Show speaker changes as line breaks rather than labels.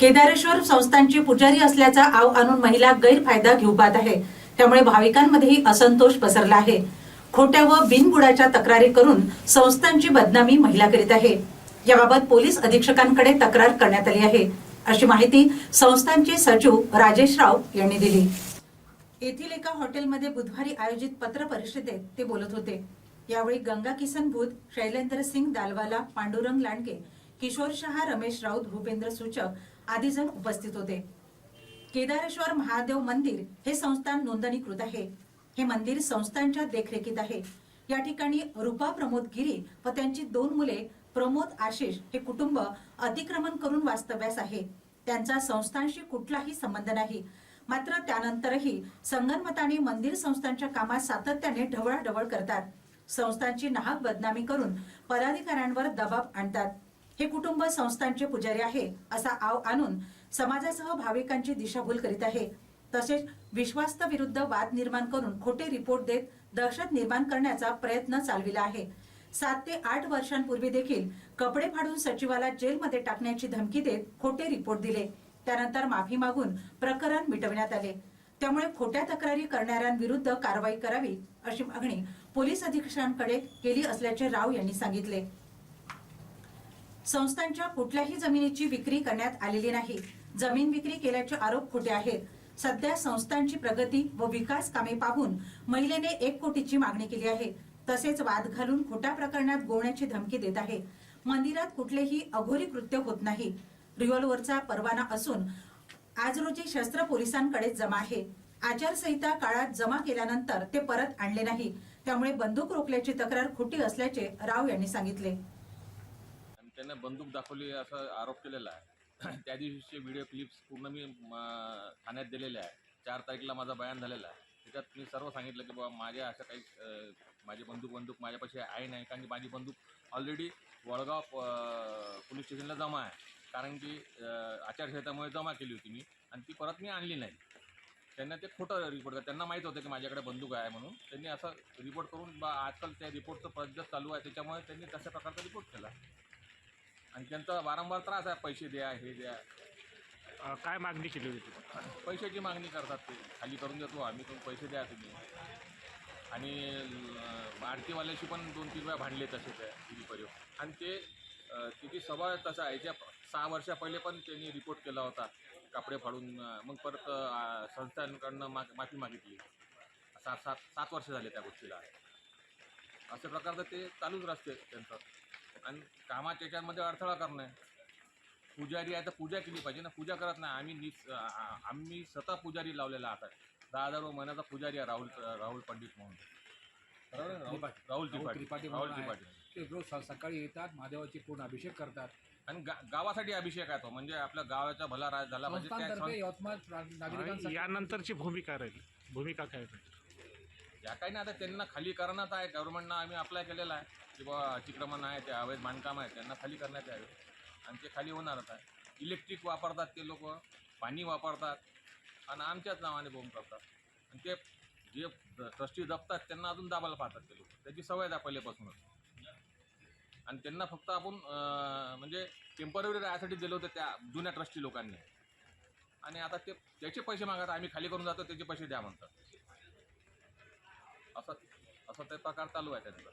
केदारेश्वर संस्थांची पुजारी असल्याचा आव आणून महिला गैरफायदा घेऊ पाहत आहे. त्यामुळे भाविकांमध्येही असंतोष पसरला आहे. खोट्या व बिनबुडाच्या तक्रारी करून संस्थांची बदनामी महिला करीत आहे. याबाबत पोलीस अधीक्षकांकडे तक्रार करण्यात आली आहे. अशी माहिती संस्थांचे सचिव राजेश राव यांनी दिली. येथील एका हॉटेलमध्ये बुधवारी आयोजित पत्र परिषदेत ते बोलत होते. यावेळी गंगा किसन भूत शैलेंद्र सिंग दालवाला पांडुरंग लांडगे किशोर शहा रमेश राऊत भूपेंद्र सूचक आदी जण उपस्थित होते. केदारेश्वर महादेव मंदिर हे संस्थान नोंदणीकृत आहे. हे मंदिर संस्थांच्या देखरेखीत आहे. या ठिकाणी रुपा प्रमोद गिरी व त्यांची दोन मुले प्रमोद आशिष हे कुटुंब अतिक्रमण करून वास्तव्यास आहे. त्यांचा संस्थांशी कुठलाही संबंध नाही. मात्र त्यानंतरही संगनमताने मंदिर संस्थांच्या कामात सातत्याने ढवळाढवळ करतात. संस्थांची नाहक बदनामी करून पदाधिकाऱ्यांवर दबाव आणतात. हे कुटुंब संस्थांचे पुजारी आहे असा आव आणून समाजासह भाविकांची दिशाभूल करीत आहे. तसेच विश्वास्त विरुद्ध वाद निर्माण करून खोटे रिपोर्ट देत दहशत निर्माण करण्याचा प्रयत्न चालविला आहे. सात ते आठ वर्षांपूर्वी देखील कपडे फाडून सचिवाला जेलमध्ये टाकण्याची धमकी देत खोटे रिपोर्ट दिले. त्यानंतर माफी मागून प्रकरण मिटवण्यात आले. त्यामुळे खोट्या तक्रारी करणाऱ्यांविरुद्ध कारवाई करावी अशी मागणी पोलीस अधीक्षकांकडे केली असल्याचे राव यांनी सांगितले. संस्थांच्या कुठल्याही जमिनीची विक्री करण्यात आलेली नाही. जमीन विक्री केल्याचे आरोप खोटे आहेत. सध्या संस्थांची प्रगती व विकास कामे पाहून महिलेने एक कोटीची मागणी केली आहे. तसेच वाद घालून खोट्या प्रकरणात गोवण्याची धमकी देत आहे. मंदिरात कुठलेही अघोरी कृत्य होत नाही. रिव्हॉल्व्हरचा परवाना असून आज रोजी शस्त्र पोलिसांकडे जमा आहे. आचारसंहिता काळात जमा केल्यानंतर ते परत आणले नाही. त्यामुळे बंदूक रोखल्याची तक्रार खोटी असल्याचे राव यांनी सांगितले.
त्यांना बंदूक दाखवली असा आरोप केलेला आहे. त्या दिवशीचे व्हिडिओ क्लिप्स पूर्ण मी ठाण्यात दिलेले आहे. चार तारीखला माझा बयान झालेला आहे. त्याच्यात मी सर्व सांगितलं की बाबा माझ्या अशा काही माझे माझी बंदूक बंदूक माझ्यापाशी आहे नाही. कारण की माझी बंदूक ऑलरेडी वडगाव पोलीस स्टेशनला जमा आहे. कारण की आचारसंहितामुळे जमा केली होती मी. आणि ती परत मी आणली नाही. त्यांना ते खोटं रिपोर्ट करतात. त्यांना माहीत होतं की माझ्याकडे बंदूक आहे म्हणून. त्यांनी असं रिपोर्ट करून बा आजकाल त्या रिपोर्टचं प्रज्ञत चालू आहे. त्याच्यामुळे त्यांनी तशा प्रकारचा रिपोर्ट केला. आणि त्यांचा वारंवार त्रास आहे पैसे द्या हे द्या.
अ, काय मागणी केली होती? तुम्ही?
पैशाची मागणी करतात ते. खाली करून देतो आम्ही तुम्ही पैसे द्या तुम्ही. आणि आरतीवाल्याशी पण दोन तीन वेळा भांडले तसेच आहे दिलीपर्यंत आणि ते अं, तिची स्वभाव तसा आहे याच्या सहा वर्षा पहिले पण त्यांनी रिपोर्ट केला होता कपडे फाडून अं, मग परत अं, संस्थांकडनं मा माफी मागितली. सात सात सात वर्ष झाले त्या गोष्टीला. अशा प्रकारचं ते चालूच असते त्यांचं. आणि कामाच्या याच्यामध्ये अडथळा करणं. पुजारी आहे तर पूजा केली पाहिजे ना. पूजा करत नाही. आम्ही नीच आम्ही स्वतः पुजारी लावलेला आता. दहा हजार रुपये महिन्याचा पुजारी आहे राहुल राहुल पंडित म्हणून. बरोबर? राहुल
त्रिपाठी.
राहुल
राहुल
त्रिपाठी. राहुल
ते रोज स- सकाळी येतात महादेवाची पूर्ण अभिषेक करतात.
आणि गा- गावासाठी अभिषेक आहे तो. म्हणजे आपल्या गावाचा भला राज झाला म्हणजे त्या
संस्थांतर्फे
सं-
यवतमाळ प्रा- नागरिकांसाठी
यानंतरची भूमिका राहील. भूमिका काय राहील?
या काही नाही आता त्यांना खाली करण्यात आहे. गव्हर्नमेंटनं आम्ही अप्लाय केलेला आहे. की बा अतिक्रमण आहे ते अवैध बांधकाम आहे त्यांना खाली करण्यात यावे. आणि ते खाली होणारच आहे. इलेक्ट्रिक वापरतात ते लोक पाणी वापरतात आणि आमच्याच नावाने बोंब करतात. आणि ते जे ट्रस्टी जपतात त्यांना अजून दाबायला पाहतात ते लोक. त्याची सवय आहे पहिल्यापासूनच. आणि त्यांना फक्त आपण म्हणजे टेंपररी राहण्यासाठी दिलं होतं त्या जुन्या ट्रस्टी लोकांनी. आणि आता ते त्याचे पैसे मागतात आम्ही खाली करून जातो त्याचे पैसे द्या म्हणतात. असं असं ते प्रकार चालू आहे त्यांचा